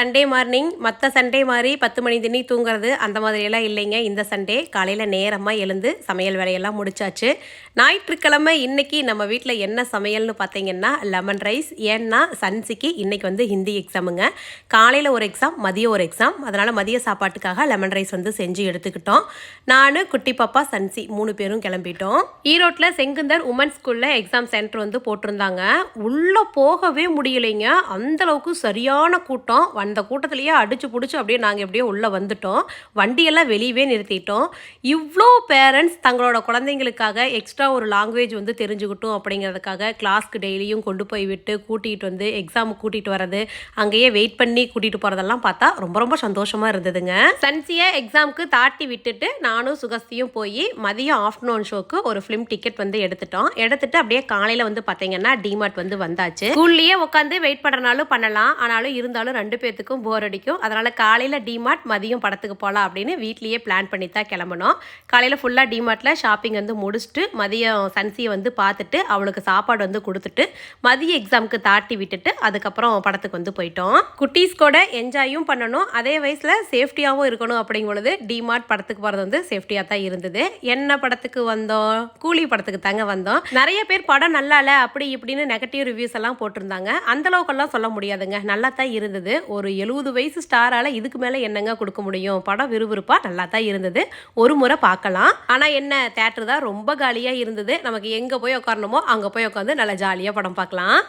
Sunday morning மற்ற Sunday மாதிரி பத்து மணி திணி தூங்குறது அந்த மாதிரியெல்லாம் இல்லைங்க. இந்த சண்டே காலையில் நேரமாக எழுந்து சமையல் வேலையெல்லாம் முடிச்சாச்சு. ஞாயிற்றுக்கிழமை இன்னைக்கு நம்ம வீட்டில் என்ன சமையல்னு பார்த்தீங்கன்னா லெமன் ரைஸ் ஏன்னா சன்சிக்கு இன்றைக்கி வந்து ஹிந்தி எக்ஸாமுங்க காலையில் ஒரு எக்ஸாம் மதியம் ஒரு எக்ஸாம் அதனால் மதிய சாப்பாட்டுக்காக லெமன் ரைஸ் வந்து செஞ்சு எடுத்துக்கிட்டோம். நான் குட்டி பாப்பா சன்சி மூணு பேரும் கிளம்பிட்டோம். ஈரோட்டில் செங்குந்தர் உமன் ஸ்கூலில் எக்ஸாம் சென்டர் வந்து போட்டிருந்தாங்க. உள்ளே போகவே முடியலைங்க. அந்தளவுக்கு சரியான கூட்டம். அந்த கூட்டத்திலேயே அடிச்சு பிடிச்சி அப்படியே நாங்கள் எப்படியோ உள்ளே வந்துட்டோம். வண்டியெல்லாம் வெளியவே நிறுத்திட்டோம். இவ்வளோ பேரண்ட்ஸ் தங்களோட குழந்தைங்களுக்காக எக்ஸ்ட்ரா ஒரு லாங்குவேஜ் வந்து தெரிஞ்சுக்கிட்டோம் அப்படிங்கிறதுக்காக கிளாஸ்க்கு டெய்லியும் கொண்டு போய் விட்டு கூட்டிகிட்டு வந்து எக்ஸாமுக்கு கூட்டிகிட்டு வர்றது அங்கேயே வெயிட் பண்ணி கூட்டிகிட்டு போகிறதெல்லாம் பார்த்தா ரொம்ப ரொம்ப சந்தோஷமாக இருந்ததுங்க. சன்சியை எக்ஸாமுக்கு தாட்டி விட்டுட்டு நானும் சுகஸ்தியும் போய் மதியம் ஆஃப்டர்நூன் ஷோக்கு ஒரு ஃபிலிம் டிக்கெட் வந்து எடுத்துட்டோம். எடுத்துட்டு அப்படியே காலையில் வந்து பார்த்தீங்கன்னா டிமார்ட் வந்து வந்தாச்சு. ஸ்கூல்லையே உட்காந்து வெயிட் பண்ணுறனாலும் பண்ணலாம். ஆனாலும் இருந்தாலும் ரெண்டு பேர்த்துக்கும் போர் அடிக்கும். அதனால் காலையில் டிமார்ட் மதியம் படத்துக்கு போகலாம் அப்படின்னு வீட்லேயே பிளான் பண்ணி தான் கிளம்பணும் காலையில் ஃபுல்லாக டிமார்ட்டில் ஷாப்பிங் வந்து முடிச்சுட்டு மதியம் சன்சியை வந்து பார்த்துட்டு அவளுக்கு சாப்பாடு வந்து கொடுத்துட்டு மதிய எக்ஸாமுக்கு தாட்டி விட்டுட்டு அதுக்கப்புறம் படத்துக்கு வந்து போயிட்டோம். குட்டீஸ் கூட என்ஜாயும் பண்ணணும். அதே வயசில் சேஃப்டியாகவும் இருக்கணும் அப்படிங்கும் பொழுது டிமார்ட் படத்துக்கு போகிறது வந்து சேஃப்டியாக தான் இருந்தது. என்ன படத்துக்கு வந்தோம்? கூலி படத்துக்கு தாங்க வந்தோம். நிறைய பேர் படம் நல்லா இல்லை அப்படி இப்படின்னு நெகட்டிவ் ரிவ்யூஸ் எல்லாம் போட்டிருந்தாங்க. அந்த அளவுக்கெல்லாம் சொல்ல முடியாதுங்க. நல்லா தான் இருந்தது. ஒரு எழுபது வயசு ஸ்டாரால் இதுக்கு மேலே என்னங்க கொடுக்க முடியும்? படம் விறுவிறுப்பாக நல்லா தான் இருந்தது. ஒரு முறை பார்க்கலாம். ஆனால் என்ன தேட்டர் தான் ரொம்ப காலியாக இருந்தது. நமக்கு எங்கே போய் உட்காரணுமோ அங்கே போய் உட்காந்து நல்லா ஜாலியாக படம் பார்க்கலாம்.